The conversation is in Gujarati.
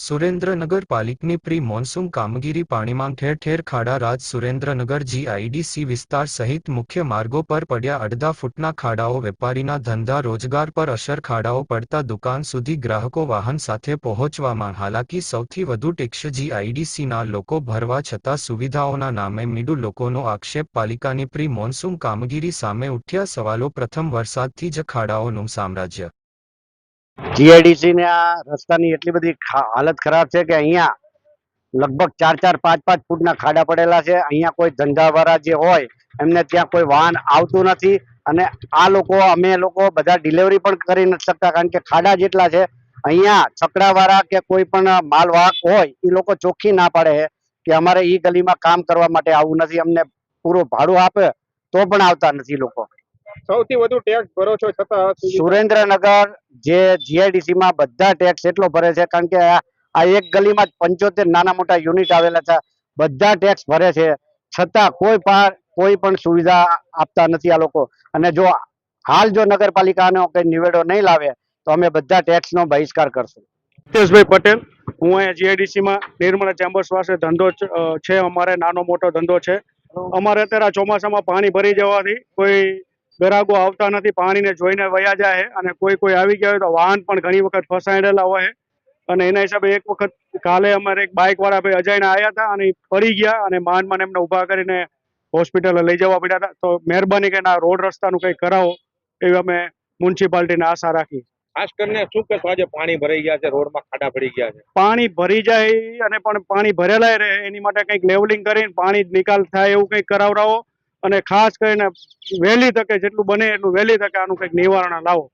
સુરેન્દ્રનગર પાલિકની પ્રી મોન્સૂન કામગીરી પાણીમાં ઠેર ઠેર ખાડા રાજ સુરેન્દ્રનગર જીઆઈડીસી વિસ્તાર સહિત મુખ્ય માર્ગો પર પડ્યા અડધા ફૂટના ખાડાઓ વેપારીના ધંધા રોજગાર પર અસર ખાડાઓ પડતા દુકાન સુધી ગ્રાહકો વાહન સાથે પહોંચવામાં હાલાકી સૌથી વધુ ટેક્સ જીઆઈડીસીના લોકો ભરવા છતાં સુવિધાઓના નામે મીડુ લોકોનો આક્ષેપ પાલિકાની પ્રી મોન્સૂન કામગીરી સામે ઉઠ્યા સવાલો પ્રથમ વરસાદથી જ ખાડાઓનું સામ્રાજ્ય જીઆઈડીસી ને આ રસ્તાની એટલી બધી હાલત ખરાબ છે કે અહીંયા લગભગ ચાર ચાર, પાંચ પાંચ ફૂટના ખાડા પડેલા છે. અહીંયા કોઈ ધંધાવાળા જે હોય, એમને ત્યાં કોઈ વાહન આવતું નથી અને આ લોકો, અમે લોકો બધા ડિલિવરી પણ કરી નથી શકતા કારણ કે ખાડા જેટલા છે. અહીંયા છકડાવાળા કે કોઈ પણ માલવાહક હોય એ લોકો ચોખ્ખી ના પાડે છે કે અમારે ઈ ગલીમાં કામ કરવા માટે આવવું નથી. અમને પૂરું ભાડું આપે તો પણ આવતા નથી લોકો. સૌથી વધુ ટેક્સ ભરો છો છતાં સુરેન્દ્રનગર જે જીઆઈડીસી માં બધા ટેક્સ એટલો ભરે છે કારણ કે આ એક ગલીમાં પંચોતેર નાના મોટા યુનિટ આવેલા છે. બધા ટેક્સ ભરે છે. છતાં કોઈ પણ કોઈ પણ સુવિધા આપતા નથી આ લોકો. અને જો હાલ જો નગરપાલિકાનો કઈ નિવેડો નહીં લાવે તો અમે બધા ટેક્સ નો બહિષ્કાર કરશું. હિતેશભાઈ પટેલ હું અહીંયા જીઆઈડીસી માં નિર્મળા ચેમ્બર્સ પાસે ધંધો છે અમારે નાનો મોટો ધંધો છે. અમારે અત્યારે ચોમાસામાં પાણી ભરી જવાથી કોઈ ગ્રાહકો આવતા નથી પાણીને જોઈને વયા જાય છે અને કોઈ કોઈ આવી ગયા હોય તો વાહન પણ ઘણી વખત ફસાયેલા હોય. અને એના હિસાબે એક વખત કાલે અમારે એક બાઇક વાળા ભાઈ અજાયના આવ્યા હતા અને ફરી ગયા અને માંડ માંડ એમને ઊભા કરીને હોસ્પિટલે લઈ જવા પડ્યા હતા. તો મહેરબાની કરીને આ રોડ રસ્તાનું કંઈક કરાવો એવી અમે મ્યુનિસિપાલિટીને આશા રાખી ખાસ કરીને શું કહેશો આજે પાણી ભરાઈ ગયા છે રોડમાં ખાડા પડી ગયા છે. પાણી ભરી જાય અને પણ પાણી ભરેલાય રહે એની માટે કંઈક લેવલિંગ કરીને પાણી નિકાલ થાય એવું કંઈક કરાવડાવો. અને ખાસ કરીને વહેલી તકે જેટલું બને એટલું વહેલી તકે આનું કંઈક નિવારણ લાવો.